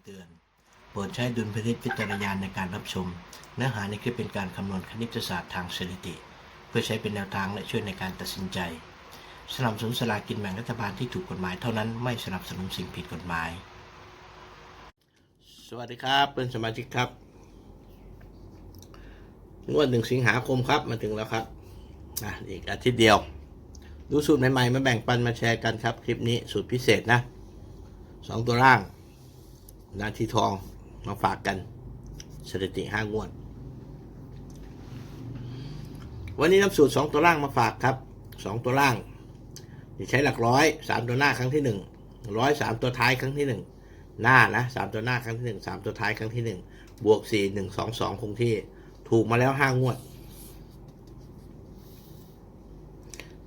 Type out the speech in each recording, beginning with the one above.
ำเตือน โปรดใช้ดุลพินิจพิจารณาในการรับชม เนื้อหาในคลิปเป็นการคำนวณคณิตศาสตร์ทางสถิติ เพื่อใช้เป็นแนวทางและช่วยในการตัดสินใจ สนับสนุนสลากกินแบ่งรัฐบาลที่ถูกกฎหมายเท่านั้นไม่สนับสนุนสิ่งผิดกฎหมาย สวัสดีครับเพื่อนสมาชิกครับ งวดหนึ่งสิงหาคมครับมาถึงแล้วครับอะอีกอาทิตย์เดียว ดูสูตรใหม่ๆมาแบ่งปันมาแชร์กันครับ คลิปนี้สูตรพิเศษนะสองตัวล่าง นาทีทองมาฝากกันสถิติห้างวด วันนี้นำสูตรสองตัวล่างมาฝากครับสองตัวล่างใช้หลักร้อยสามตัวหน้าครั้งที่หนึ่งร้อยสามตัวท้ายครั้งที่หนึ่งหน้านะสามตัวหน้าครั้งที่หนึ่งสามตัวท้ายครั้งที่หนึ่งบวกสี่หนึ่งสองสองคงที่ถูกมาแล้วห้างวด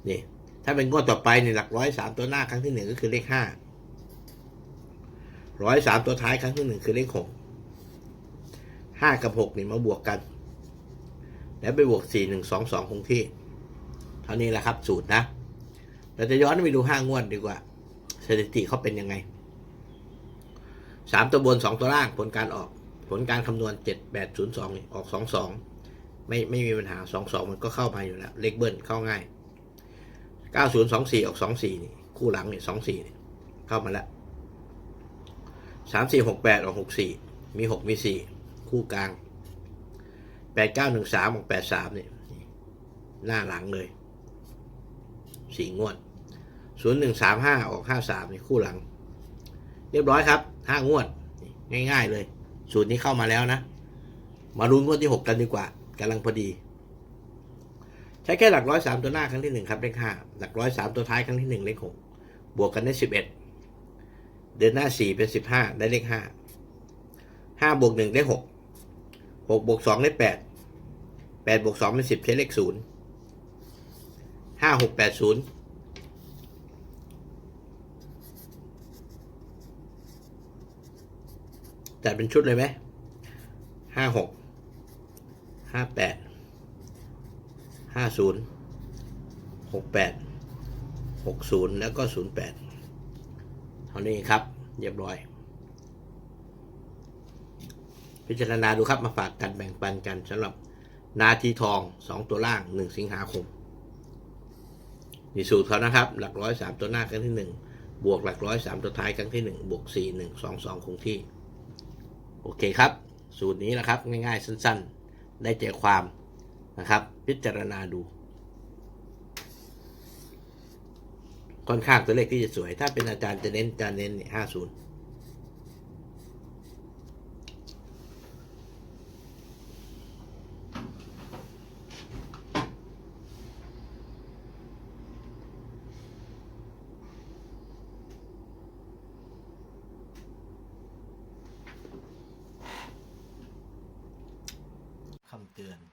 นี่ถ้าเป็นงวดต่อไปนี่หลักร้อยสามตัวหน้าครั้งที่หนึ่งก็คือเลขห้า ร้อยสามตัวท้ายครั้งที่หนึ่งคือเลขหกห้ากับหกนี่มาบวกกัน แล้วไปบวกสี่หนึ่งสองสองคงที่ เท่านี้แหละครับ สูตรนะ เราจะย้อนไปดูห้างวดดีกว่า สถิติเขาเป็นยังไงสามตัวบนสองตัวล่างผลการออก ผลการคำนวณเจ็ดแปดศูนย์สองออกสองสองไม่ไม่มีปัญหาสองสองมันก็เข้ามาอยู่แล้ว เลขเบิ้ลเข้าง่ายเก้าศูนย์สองสี่ออกสองสี่นี่ คู่หลังนี่สองสี่เข้ามาแล้ว สามสี่หกแปดออกหกสี่มีหกมีสี่คู่กลางแปดเก้าหนึ่งสามออกแปดสามนี่หน้าหลังเลยสี่งวดศูนย์หนึ่งสามห้าออกห้าสามนี่คู่หลัง เรียบร้อยครับห้างวด ง่ายๆเลย สูตรนี้เข้ามาแล้วนะ มาลุ้นงวดที่หกกันดีกว่ากำลังพอดี ใช้แค่หลักร้อยสามตัวหน้าครั้งที่หนึ่งครับเลขห้าหลักร้อยสามตัวท้ายครั้งที่หนึ่งเลขหกบวกกันได้สิบเอ็ด เดือนหน้าสี่เป็นสิบห้าได้เลขห้าห้าบวกหนึ่งได้หกหกบวกสองได้แปดแปดบวกสองเป็นสิบใช้เลขศูนย์ห้าหกแปดศูนย์จัดเป็นชุดเลยไหมห้าหกห้าแปดห้าศูนย์หกแปดหกศูนย์แล้วก็ศูนย์แปด เท่านี้ครับเรียบร้อย พิจารณาดูครับมาฝากกันแบ่งปันกันสำหรับนาทีทองสองตัวล่างหนึ่งสิงหาคมนี่สูตรเขานะครับ หลักร้อยสามตัวหน้าครั้งที่หนึ่งบวกหลักร้อยสามตัวท้ายครั้งที่หนึ่งบวกสี่หนึ่งสองสองคงที่ โอเคครับ สูตรนี้นะครับ ง่ายๆ สั้นๆ ได้ใจความนะครับ พิจารณาดู ค่อนข้างตัวเลขที่จะสวย ถ้าเป็นอาจารย์จะเน้นอาจะเน้นห้าศูนย์คำเตือน